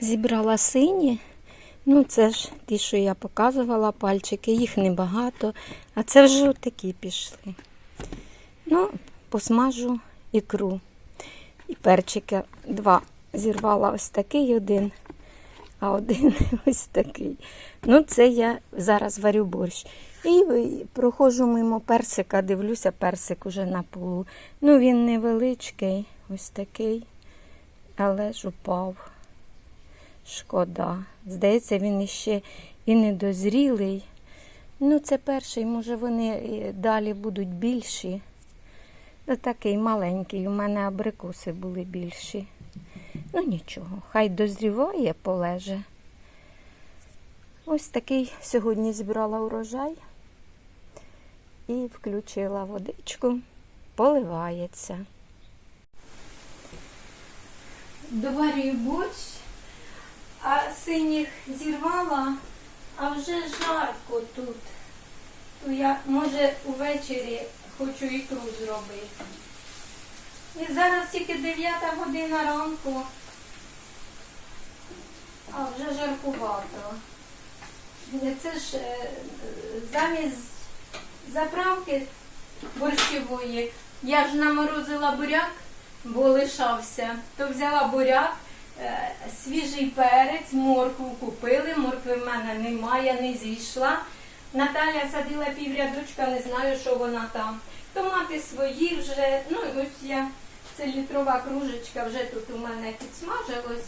Зібрала сині. Ну, це ж ті, що я показувала, пальчики, їх небагато, а це вже такі пішли. Ну, посмажу ікру. І перчики два зірвала ось такий один, а один ось такий. Ну, це я зараз варю борщ. І проходжу мимо персика, дивлюся, персик уже на полу. Ну, він невеличкий, ось такий, але ж упав. Шкода. Здається, він іще і недозрілий. Ну, це перший, може, вони далі будуть більші. Ну, такий маленький. У мене абрикоси були більші. Ну нічого, хай дозріває, полеже. Ось такий сьогодні зібрала урожай і включила водичку, поливається. Доварюю борщ, а синіх зірвала, а вже жарко тут. То я, може, увечері хочу ікру зробити. І зараз тільки 9 година ранку, а вже жаркувато. Це ж е, замість заправки борщової я ж наморозила буряк, бо лишався. То взяла буряк, свіжий перець, моркву купили, моркви в мене немає, не зійшла. Наталя садила піврядочка, не знаю, що вона там. Томати свої вже, ну ось я, це літрова кружечка вже тут у мене підсмажилось.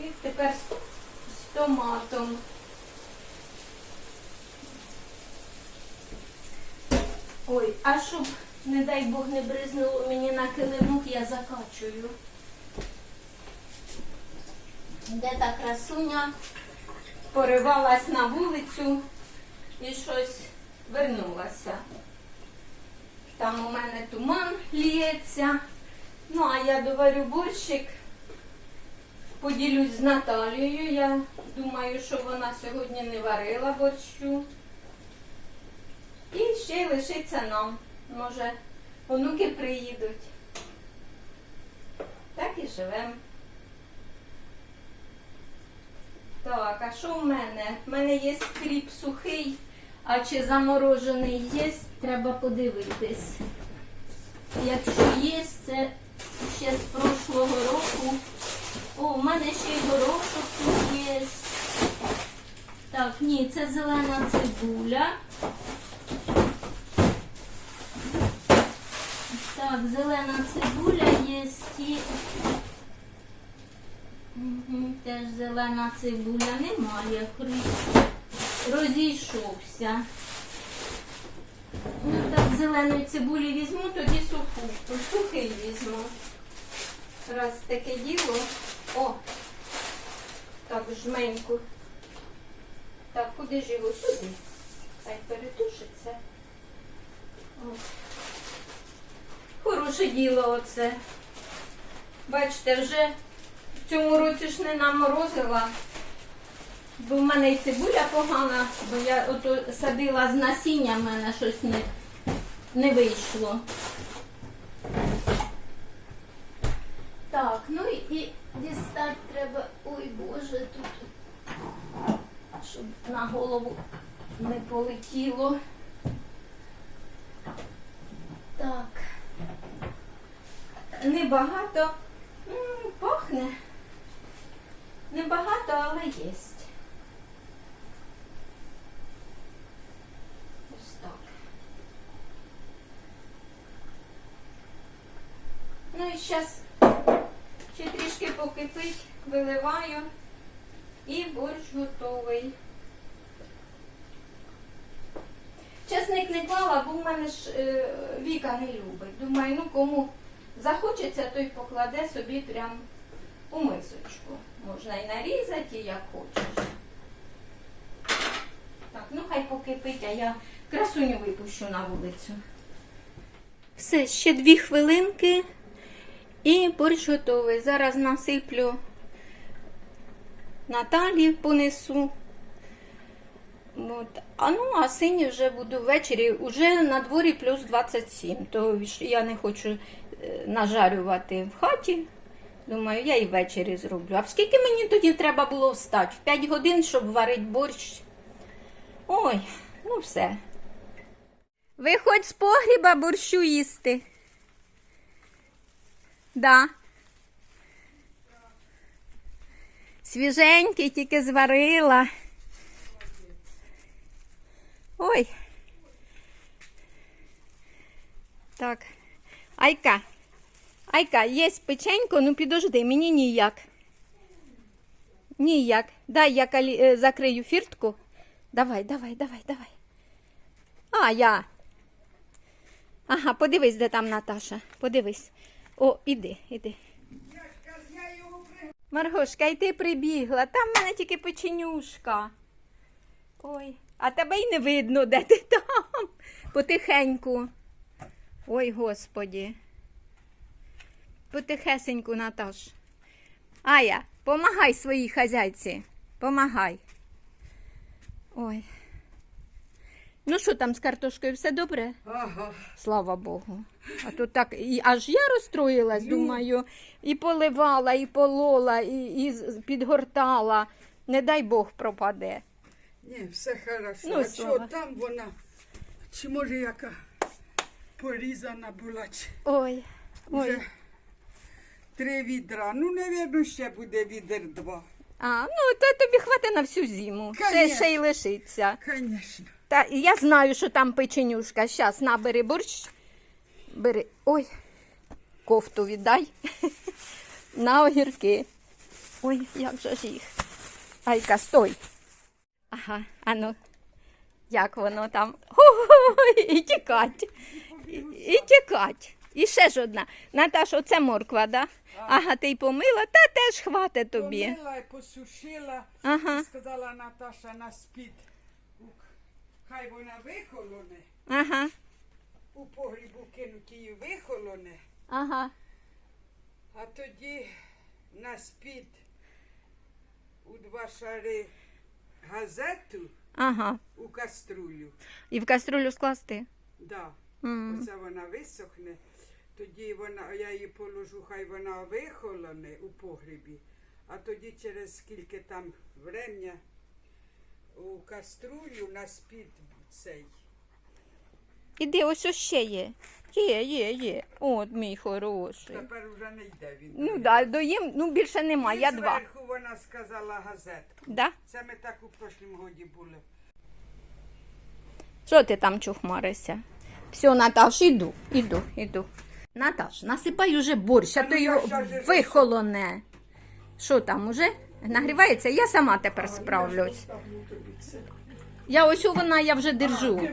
І тепер з томатом. Ой, а щоб, не дай Бог, не бризнуло мені на килимок, я закачую. Де та красуня поривалась на вулицю і щось вернулася. Там у мене туман ліється. Ну, а я доварю борщик, поділюсь з Наталією. Я думаю, що вона сьогодні не варила борщу. І ще й лишиться нам. Може, онуки приїдуть. Так і живемо. Так, а що в мене? В мене є кріп сухий, а чи заморожений є, треба подивитись. Якщо є, це ще з прошлого року. О, в мене ще й горошок тут є. Так, ні, це зелена цибуля. Так, зелена цибуля є Теж зелена цибуля немає. хри- Розійшовся. Ну так, зеленої цибулі візьму, тоді суху. Сухий візьму. Раз таке діло. О! Так, жменьку. Так, куди ж його? Сюди. Хай перетушиться. О. Хороше діло оце. Бачите, вже цьому році ж не наморозила, бо в мене і цибуля погана, бо я ото садила з насіння, в мене щось не, не вийшло. Так, ну і, дістати треба. Ой Боже, тут, щоб на голову не полетіло. Так. Небагато. М, Пахне. Небагато, але є. Ось так. Ну і зараз ще трішки покипить, виливаю і борщ готовий. Чесник не клала, бо в мене ж е, Віка не любить. Думаю, ну кому захочеться, той покладе собі прям у мисочку. Можна і нарізати, і як хочеш. Так, ну хай покипить, а я красуню випущу на вулицю. Все, ще дві хвилинки і борщ готовий. Зараз насиплю Наталі понесу. От. А ну, а сині вже буду ввечері. Уже на дворі плюс 27. То я не хочу е, нажарювати в хаті. Думаю, я і ввечері зроблю. А скільки мені тоді треба було встати? В 5 годин, щоб варити борщ. Ой, ну все. Виходь з погріба борщу їсти. Да. Свіженький, тільки зварила. Ой. Так. Айка. Айка, є печенько, ну підожди, мені ніяк. Ніяк. Дай я калі... е, закрию фіртку. Давай, давай, давай, давай. А, я. Ага, подивись, де там Наташа. Подивись. О, іди, іди. Маргошка, і ти прибігла. Там в мене тільки печенюшка. Ой, а тебе й не видно, де ти там. Потихеньку. Ой, господі. Потихесеньку, Наташ. Ая, помагай своїй хазяйці. Помагай. Ой. Ну що там з картошкою? Все добре? Ага. Слава Богу. А то так, і аж я розстроїлась, думаю, і поливала, і полола, і, і підгортала. Не дай Бог пропаде. Ні, все хорошо. Ну, а слава. що там вона? Чи може яка порізана була? Чи Ой, ой. вже три відра. Ну, навірно, ще буде відер два. А, ну то тобі хватить на всю зиму. Конечно. ще й лишиться. Звісно. Та я знаю, що там печенюшка. Щас, набери борщ. Бери. Ой, кофту віддай. на огірки. Ой, як же ж їх. Айка, стой. Ага, ану. Як воно там? Ой, і тікать. І, і тікать. І ще ж одна. Наташ, оце морква, да? Ага, ти й помила, та теж хватить тобі. Помила і посушила. Ага. І сказала Наташа на спід. Хай вона вихолоне. Ага, У погрібу кинуть її вихолоне. ага. А тоді на спід у два шари газету Ага. у каструлю. І в каструлю скласти. Да. Оце вона висохне. Тоді вона, я її положу, хай вона вихолоне у погрібі, а тоді через скільки там врем'я у каструлю на спід цей. Іди, ось ось ще є. Є, є, є. От мій хороший. Тепер вже не йде він. Ну да, доїм, ну більше нема, І я два. зверху вона сказала газетку. Да? Це ми так у прошлому годі були. Що ти там чухмаришся? Все, Наташ, іду, іду, іду. Наташ, насипай уже борщ, а то ну його вихолоне. Що там уже? Нагрівається? Я сама тепер справлюсь. Я ось вона, я вже держу.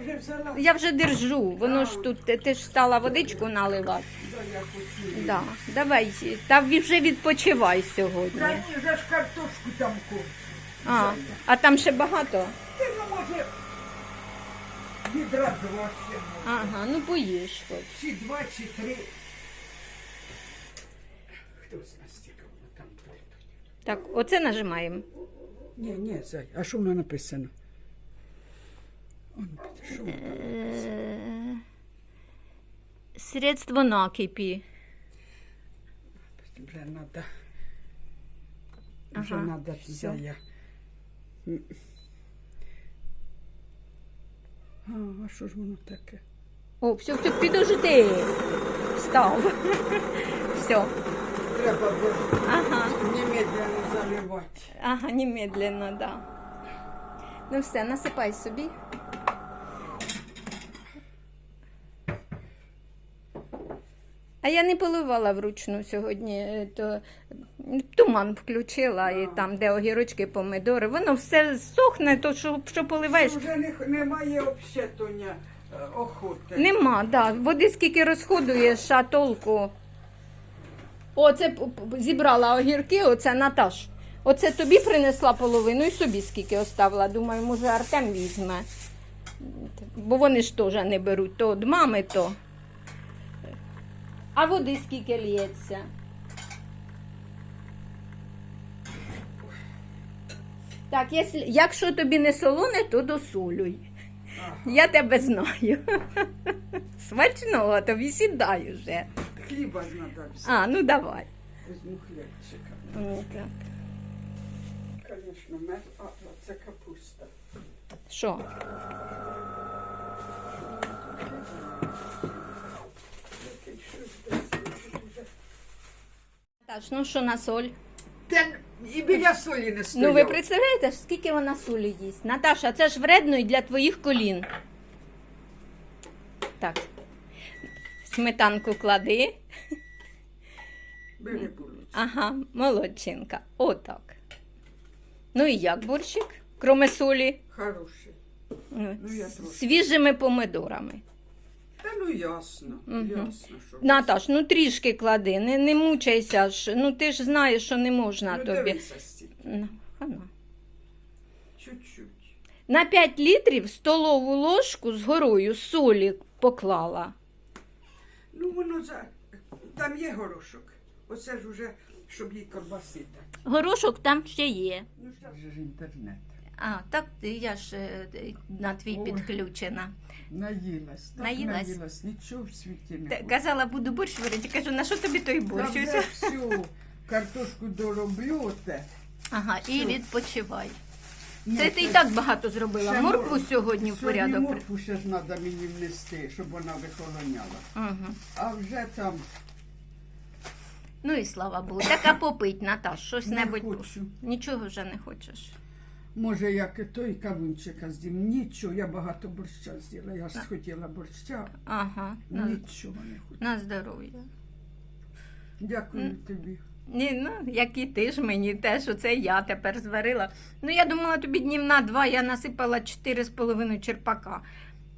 Я вже держу. Воно ж тут, ти ж стала водичку наливати. Да. Давай, та вже відпочивай сьогодні. Та ні, вже ж картошку там. А, а там ще багато? Ти ну може відра два ще. Ага, ну поїж хоч. Чи два, чи три. Хто з нас тільки воно там буде? Так, оце нажимаємо. Ні, ні, зай. А що воно написано? Он, що? воно? Е, Средство накипі. Вже надо. Вже Ага, я. М. А, а що ж воно таке? О, все, все, підожди. Встав. Все. Треба було Ага, немедленно заливати. ага, немедленно, да. Ну все, насипай собі. А я не поливала вручну сьогодні, е, то туман включила і там, де огірочки, помидори. Воно все сохне, то що, що поливаєш. Вже не, немає общетання е, охоти. Нема, да. Води скільки розходуєш, а толку. Оце зібрала огірки, оце Наташ. Оце тобі принесла половину і собі скільки оставила. Думаю, може Артем візьме. Бо вони ж теж не беруть то від мами, то. А води скільки лється? Так, якщо, тобі не солоне, то досолюй. Я тебе знаю. Смачного, тобі сідай уже. Хліба ж надо. А, ну давай. Візьму хлібчика. Так. Звісно, мед, а це капуста. Що? Який щось десь дуже. Наташ, ну що на соль? Та і біля солі не стояв. Ну ви представляєте, скільки вона солі їсть? Наташа, це ж вредно і для твоїх колін. Так. Сметанку клади. Бери. Ага, молодчинка. Отак. Ну і як борщик? Кроме солі, Хороший. Ну, Ну, я трошки. свіжими помидорами. Та ну ясно, Мгм. ясно, що. Наташ, ну трішки клади, не, не мучайся ж. Ну ти ж знаєш, що не можна ну, тобі. дивися стільки. Ну, хана. Чуть-чуть. На 5 літрів столову ложку з горою солі поклала. Ну воно за. Там є горошок. Оце ж уже, щоб їй колбаси дати. Горошок там ще є. Ну що ж інтернет. А, так я ж е, на твій Ой. підключена. Наїлась, так Наїлась? наїлась, нічого в світі не Та, було. казала, буду борщ варити. Кажу, на що тобі той Та борщ? вже всю картошку дороблю те. Ага, і відпочивай. Ну, Це ти і так багато зробила. ще Моркву мор- сьогодні в Сьогодні порядок. при- моркву ще ж треба мені внести, щоб вона вихолоняла. Ага. А вже там Ну і слава Богу. Така попить, Наташ, щось не небудь. хочу. Нічого вже не хочеш. Може, як і той кавунчика з'їм. Нічого, я багато борща з'їла. Я ж хотіла борща, Ага, на, нічого не хочу. на здоров'я. Дякую тобі. Ні, ну, як і ти ж мені теж, оце я тепер зварила. Ну, я думала, тобі днів на два я насипала чотири з половиною черпака.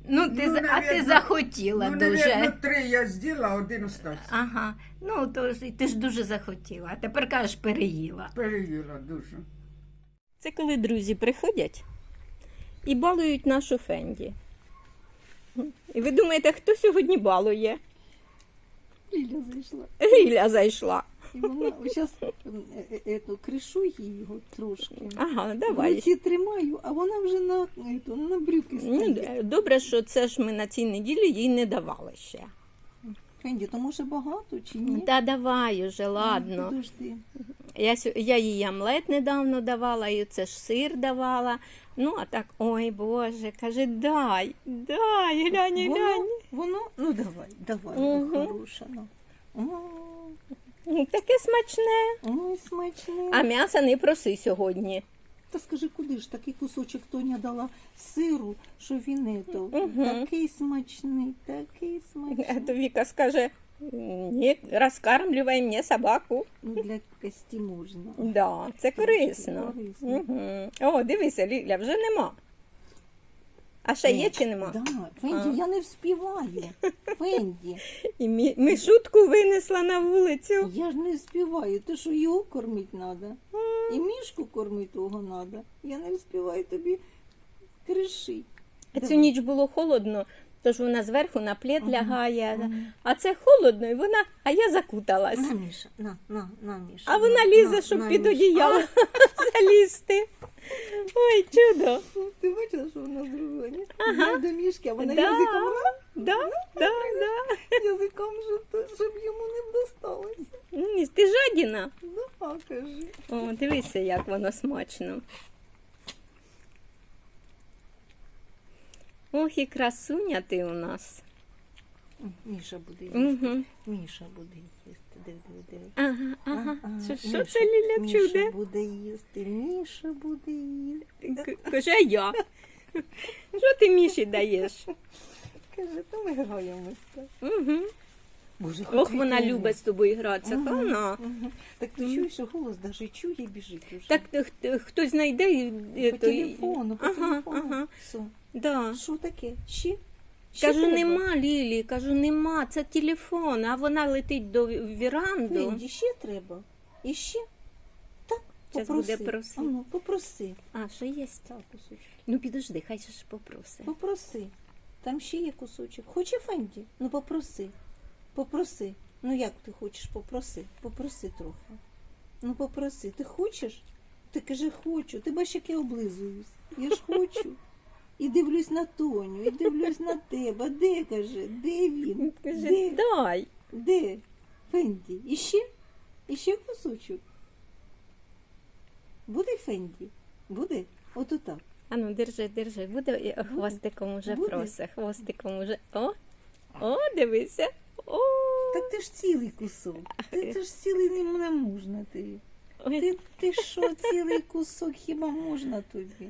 Ну, ти, Ну, за- а ти навірно- захотіла ну, дуже. навірно, три я з'їла, один остався. Ага, ну то ж ти ж дуже захотіла, а тепер кажеш, переїла. Переїла дуже. Це коли друзі приходять і балують нашу Фенді. І ви думаєте, хто сьогодні балує? Ліля зайшла. Ліля зайшла. І вона зараз эту, кришую його трошки. Ага, давай. руці тримаю, а вона вже на, на брюки Ну, стоїть. добре, що це ж ми на цій неділі їй не давали ще. Фенді, то може багато чи ні? Та давай уже, ладно. Подожди. Я, я їй омлет недавно давала, і це ж сир давала. Ну, а так, ой Боже, каже, дай, дай, глянь, Воно, глянь. воно, ну давай, давай, Мгм. хороша. Ну. Ну, Таке смачне. Ой, смачне. А м'яса не проси сьогодні. Та скажи, куди ж такий кусочок Тоня дала сиру, що він ето, Мгм. такий смачний, такий А смачний. то Віка скаже, ні, розкармлювай мені собаку. Ну, для кості можна. Да, це корисно. Корисно. Угу. О, дивися, Ліля, вже нема. А ще є чи нема? Да, Фенді, А. я не вспіваю. Фенді, І мі, мішутку винесла на вулицю. я ж не вспіваю. Ти що його кормити треба? І мішку кормити того треба. Я не вспіваю тобі кришить. А цю ніч було холодно, тож вона зверху на плед Ага, лягає. ага. А це холодно, і вона, а я закуталась. На, Міша, на, на, на, Міша. А вона на, лізе, на, щоб на, під одіяло залізти. Ой, чудо. Ти бачила, що вона зробила? Ні? Ага. До мішки, а вона Да. язиком Да, да, да. язиком, щоб, щоб йому не досталося. Ні, Ти жадіна. Да, кажи. О, дивися, як воно смачно. Ох, і красуня ти у нас. Міша буде їсти. Угу. Міша буде їсти. Диви, диви, диви. Ага, ага. Ага, Що, що Міша- це Ліля Міша чуде? буде їсти, Міша буде їсти. Каже я. Що ти Міші даєш? Каже, то ми граємося. Угу. Боже, Ох, вона любить з тобою гратися. Ага. Вона. Так ти чуєш, що голос навіть чує і біжить уже. Так е, хто- хтось знайде і, і по то телефону, по Ага, телефону. ага. Все. Да. Що таке? Ще? Ще Кажу, треба? нема Лілі, кажу, нема, це телефон, а вона летить до віранду. Фенді, ще треба. І ще? Так, Щас попроси. буде просити. А ну, попроси. А, що є? Так, кусочок. Ну підожди, хай же ж попроси. Попроси. Там ще є кусочок. Хоче Фенді? Ну попроси. Попроси. Ну як ти хочеш? Попроси. Попроси трохи. Ну попроси. Ти хочеш? Ти кажи хочу. Ти бачиш, як я облизуюсь. Я ж хочу. І дивлюсь на Тоню, і дивлюсь на тебе. Де каже? Де він? Каже, Де? дай. Де? Фенді. І ще? І ще кусочок. Буде Фенді? Буде? От отак. А ну, держи, держи. Буде хвостиком уже Буде? просе. Хвостиком уже. О, о, дивися. О, Так ти ж цілий кусок. Ти, ти ж цілий не, не можна тобі. Ти, ти що, цілий кусок хіба можна тобі?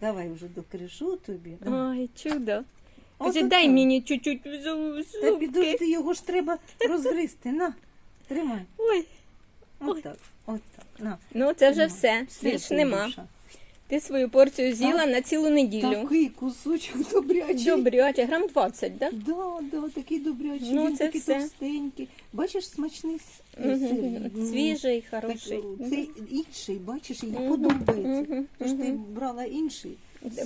Давай вже докришу тобі. Ой, чудо. Каже, дай мені чуть-чуть Та підожди, його ж треба розгризти. На, тримай. Ой, Отак, отак. На. ну це вже все. Більш нема. Ти свою порцію з'їла на цілу неділю. Такий кусочок добрячий. Добряче, грам 20, да? Да, да, такий добрячий, Ну, він це такий все. товстенький. Бачиш, смачний с- сир. М, Свіжий, так, хороший. Це інший, бачиш, їй Мгм, подобається. мгм, Тож ти мгм. брала інший.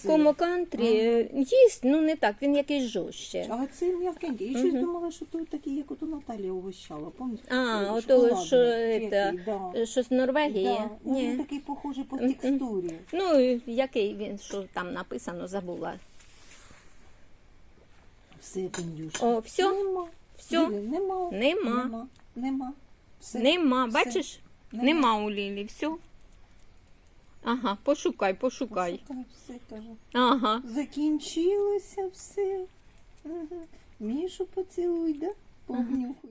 Комо кантрі е, їсть, ну не так, він якийсь жорстче. А це м'якенький. Я щось думала, що той такий, як ото Наталія угощала. Пам'ятаєш? А, Е, ото шоколадний що який, це, да. Що з Норвегії? Да. Ну, Він такий похожий по текстурі. Ну, який він, що там написано, забула. Все, Пендюша. О, все? Нема. Все? Диви, Нема. Нема. Нема. Нема. Все. Нема, бачиш? Нема. Нема у Лілі, все. Ага, пошукай, пошукай. Пошукай, все. Ага. Закінчилося все. Угу. Мішу поцілуй, да? Повнюхуй.